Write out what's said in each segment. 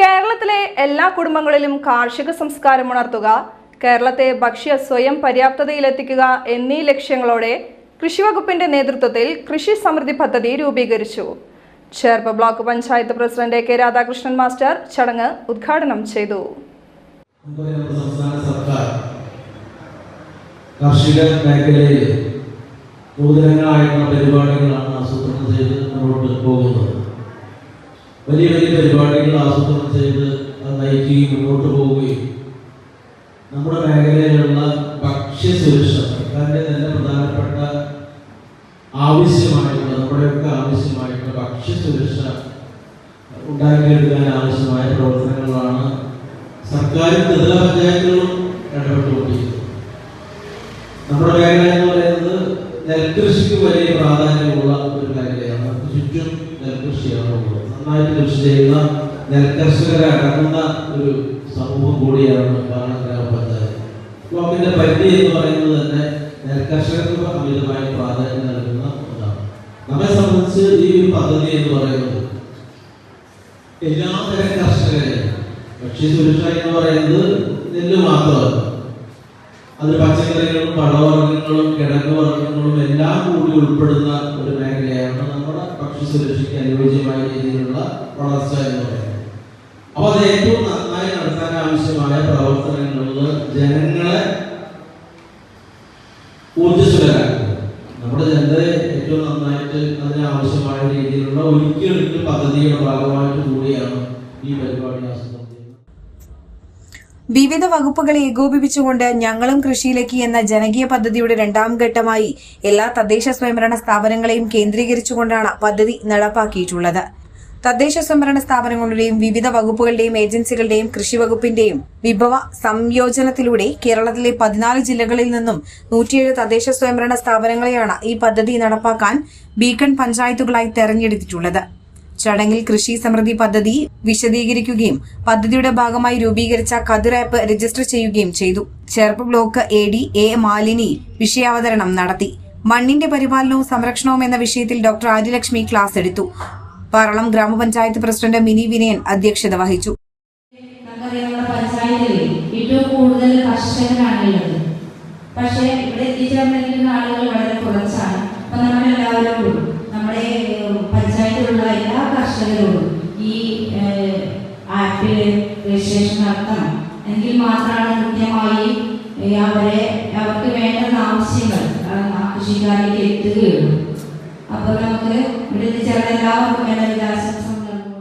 കേരളത്തിലെ എല്ലാ കുടുംബങ്ങളിലും കാർഷിക സംസ്കാരം ഉണർത്തുക കേരളത്തെ ഭക്ഷ്യ സ്വയം പര്യാപ്തതയിലെത്തിക്കുക എന്നീ ലക്ഷ്യങ്ങളോടെ കൃഷിവകുപ്പിന്റെ നേതൃത്വത്തിൽ കൃഷി സമൃദ്ധി പദ്ധതി രൂപീകരിച്ചു. Cherpu block panchayat president K Radhakrishnan master ചടങ്ങ് ഉദ്ഘാടനം ചെയ്തു. കാർഷിക മേഖലയിൽ പരിപാടികളാണ് ആസൂത്രണം ചെയ്ത് മുന്നോട്ട് പോകുന്നത്. വലിയ വലിയ പരിപാടികൾ ആസൂത്രണം ചെയ്ത് നയിക്കുകയും മുന്നോട്ട് പോവുകയും നമ്മുടെ മേഖലയിലുള്ള ഭക്ഷ്യസുരക്ഷ സർക്കാരിന്റെ തന്നെ പ്രധാനപ്പെട്ട ആവശ്യമായിട്ടുള്ള നമ്മുടെയൊക്കെ ആവശ്യമായിട്ടുള്ള ഭക്ഷ്യസുരക്ഷ ഉണ്ടാക്കിയെടുക്കാൻ ആവശ്യമായ പ്രവർത്തനങ്ങളാണ് സർക്കാരും ത്രിതല പഞ്ചായത്തുകളും ഇടപെട്ടുകൊണ്ടിരിക്കുന്നത്. നമ്മുടെ മേഖല എന്ന് പറയുന്നത് നെൽകൃഷിക്ക് വലിയ പ്രാധാന്യമുള്ള ഒരു മേഖലയാണ് നമുക്ക് ചുറ്റും നെൽകൃഷിയാണ് നന്നായിട്ട് കൃഷി ചെയ്യുന്ന നെൽകർഷകരെ അടങ്ങുന്ന ഒരു സമൂഹം കൂടിയാണ് പാണ ഗ്രാമപഞ്ചായത്ത് ബ്ലോക്കിന്റെ പരിധി എന്ന് പറയുന്നത് തന്നെ നെൽകർഷകർക്ക് അമിതമായ പ്രാധാന്യം നൽകുന്ന ഒന്നാണ്. നമ്മെ സംബന്ധിച്ച് ഈ ഒരു പദ്ധതി എന്ന് പറയുന്നത് എല്ലാതരം കർഷകരെയും ഭക്ഷ്യ സുരക്ഷ എന്ന് പറയുന്നത് നെല്ല് മാത്രമല്ല അത് പച്ചക്കറികളും പഴവർഗങ്ങളും കിഴങ്ങ് വർഗങ്ങളും എല്ലാം കൂടി ഉൾപ്പെടുന്ന ഒരു മേഖലയാണ് നമ്മുടെ ഭക്ഷ്യസുരക്ഷയ്ക്ക് അനുയോജ്യമായ രീതിയിലുള്ള വളർച്ച എന്ന് പറയുന്നത്. അപ്പോൾ അത് ഏറ്റവും നന്നായി നടത്താൻ ആവശ്യമായ പ്രവർത്തനങ്ങളിൽ ജനങ്ങളെ ഊർജസ്വലരാക്കുക. നമ്മുടെ ജനതയെ ഏറ്റവും നന്നായിട്ട് അതിന് ആവശ്യമായ രീതിയിലുള്ള ഒരിക്കലൊരിക്കൽ പദ്ധതിയുടെ ഭാഗമായിട്ട് കൂടിയാണ് ഈ പരിപാടി ആസൂത്രണം വിവിധ വകുപ്പുകളെ ഏകോപിപ്പിച്ചുകൊണ്ട് ഞങ്ങളും കൃഷിയിലേക്ക് എന്ന ജനകീയ പദ്ധതിയുടെ രണ്ടാം ഘട്ടമായി എല്ലാ തദ്ദേശ സ്വയംഭരണ സ്ഥാപനങ്ങളെയും കേന്ദ്രീകരിച്ചുകൊണ്ടാണ് പദ്ധതി നടപ്പാക്കിയിട്ടുള്ളത്. തദ്ദേശ സ്വയംഭരണ സ്ഥാപനങ്ങളുടെയും വിവിധ വകുപ്പുകളുടെയും ഏജൻസികളുടെയും കൃഷി വകുപ്പിന്റെയും വിഭവ സംയോജനത്തിലൂടെ കേരളത്തിലെ പതിനാല് ജില്ലകളിൽ നിന്നും നൂറ്റിയേഴ് തദ്ദേശ സ്വയംഭരണ സ്ഥാപനങ്ങളെയാണ് ഈ പദ്ധതി നടപ്പാക്കാൻ ബീക്കൺ പഞ്ചായത്തുകളായി തെരഞ്ഞെടുത്തിട്ടുള്ളത്. ചടങ്ങിൽ കൃഷി സമൃദ്ധി പദ്ധതി വിശദീകരിക്കുകയും പദ്ധതിയുടെ ഭാഗമായി രൂപീകരിച്ച കതിർ ആപ്പ് രജിസ്റ്റർ ചെയ്യുകയും ചെയ്തു. Cherpu block A D A Malini വിഷയാവതരണം നടത്തി. മണ്ണിന്റെ പരിപാലനവും സംരക്ഷണവും എന്ന വിഷയത്തിൽ ഡോക്ടർ ആര്യലക്ഷ്മി ക്ലാസ് എടുത്തു. പറളം ഗ്രാമപഞ്ചായത്ത് പ്രസിഡന്റ് മിനി വിനയൻ അധ്യക്ഷത വഹിച്ചു. ഏറ്റവും കൂടുതൽ കർഷകരാണുള്ളത്. പക്ഷേ ഇവിടെ എത്തിച്ചേർന്നിരിക്കുന്ന രജിസ്ട്രേഷൻ നടത്തണം എങ്കിൽ മാത്രമാണ് കൃത്യമായി അവരെ അവർക്ക് വേണ്ട ആവശ്യങ്ങൾ കൃഷിക്കാരിലേക്ക് എത്തുകയുള്ളൂ. അപ്പോൾ നമുക്ക് ഇവിടുന്ന് ചേർന്ന എല്ലാവർക്കും വേണ്ട നൽകുന്നു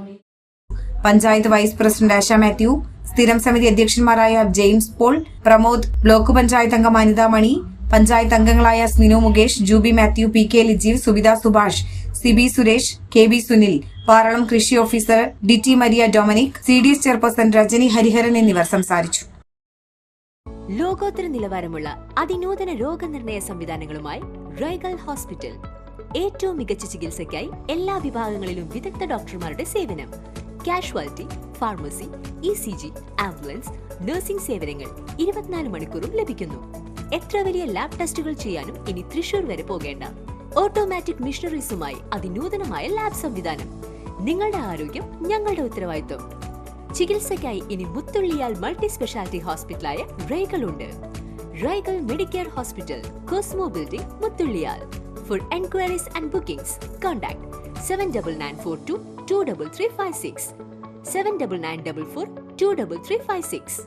പഞ്ചായത്ത് വൈസ് പ്രസിഡന്റ് ആശ മാത്യു സ്ഥിരം സമിതി അധ്യക്ഷന്മാരായ ജെയിംസ് പോൾ പ്രമോദ് ബ്ലോക്ക് പഞ്ചായത്ത് അംഗം അനിതാമണി പഞ്ചായത്ത് അംഗങ്ങളായ Sminu Mukesh Jubi Mathew P K Lijeev Subitha Subhash Sibi Suresh K B Sunil Paralam കൃഷി officer D T Maria Dominic C D S chairperson Rajani Hariharan എന്നിവർ സംസാരിച്ചു. ലോകോത്തര നിലവാരമുള്ള അതിനൂതന രോഗനിർണയ സംവിധാനങ്ങളുമായി റൈഗൽ ഹോസ്പിറ്റൽ. ഏറ്റവും മികച്ച ചികിത്സയ്ക്കായി എല്ലാ വിഭാഗങ്ങളിലും വിദഗ്ധ ഡോക്ടർമാരുടെ സേവനം. Casualty pharmacy E C G ambulance nursing സേവനങ്ങൾ ഇരുപത്തിനാല് മണിക്കൂറും ലഭിക്കുന്നു. എത്ര വലിയ ലാബ് ടെസ്റ്റുകൾ ചെയ്യാനും ഇനി തൃശൂർ വരെ പോകേണ്ട. ഓട്ടോമാറ്റിക് മിഷണറീസുമായി അതിനൂതനമായ ലാബ് സംവിധാനം. നിങ്ങളുടെ ആരോഗ്യം ഞങ്ങളുടെ ഉത്തരവാദിത്വം. ചികിത്സയ്ക്കായി ഇനി മുത്തുള്ളിയാൽ മൾട്ടി സ്പെഷ്യാലിറ്റി ഹോസ്പിറ്റലായ റൈഗൽ ഉണ്ട് Raigal Medicare hospital Cosmo building Muthulliyal. For enquiries and bookings contact seven double nine four two two double three five six seven double nine double four two double three five six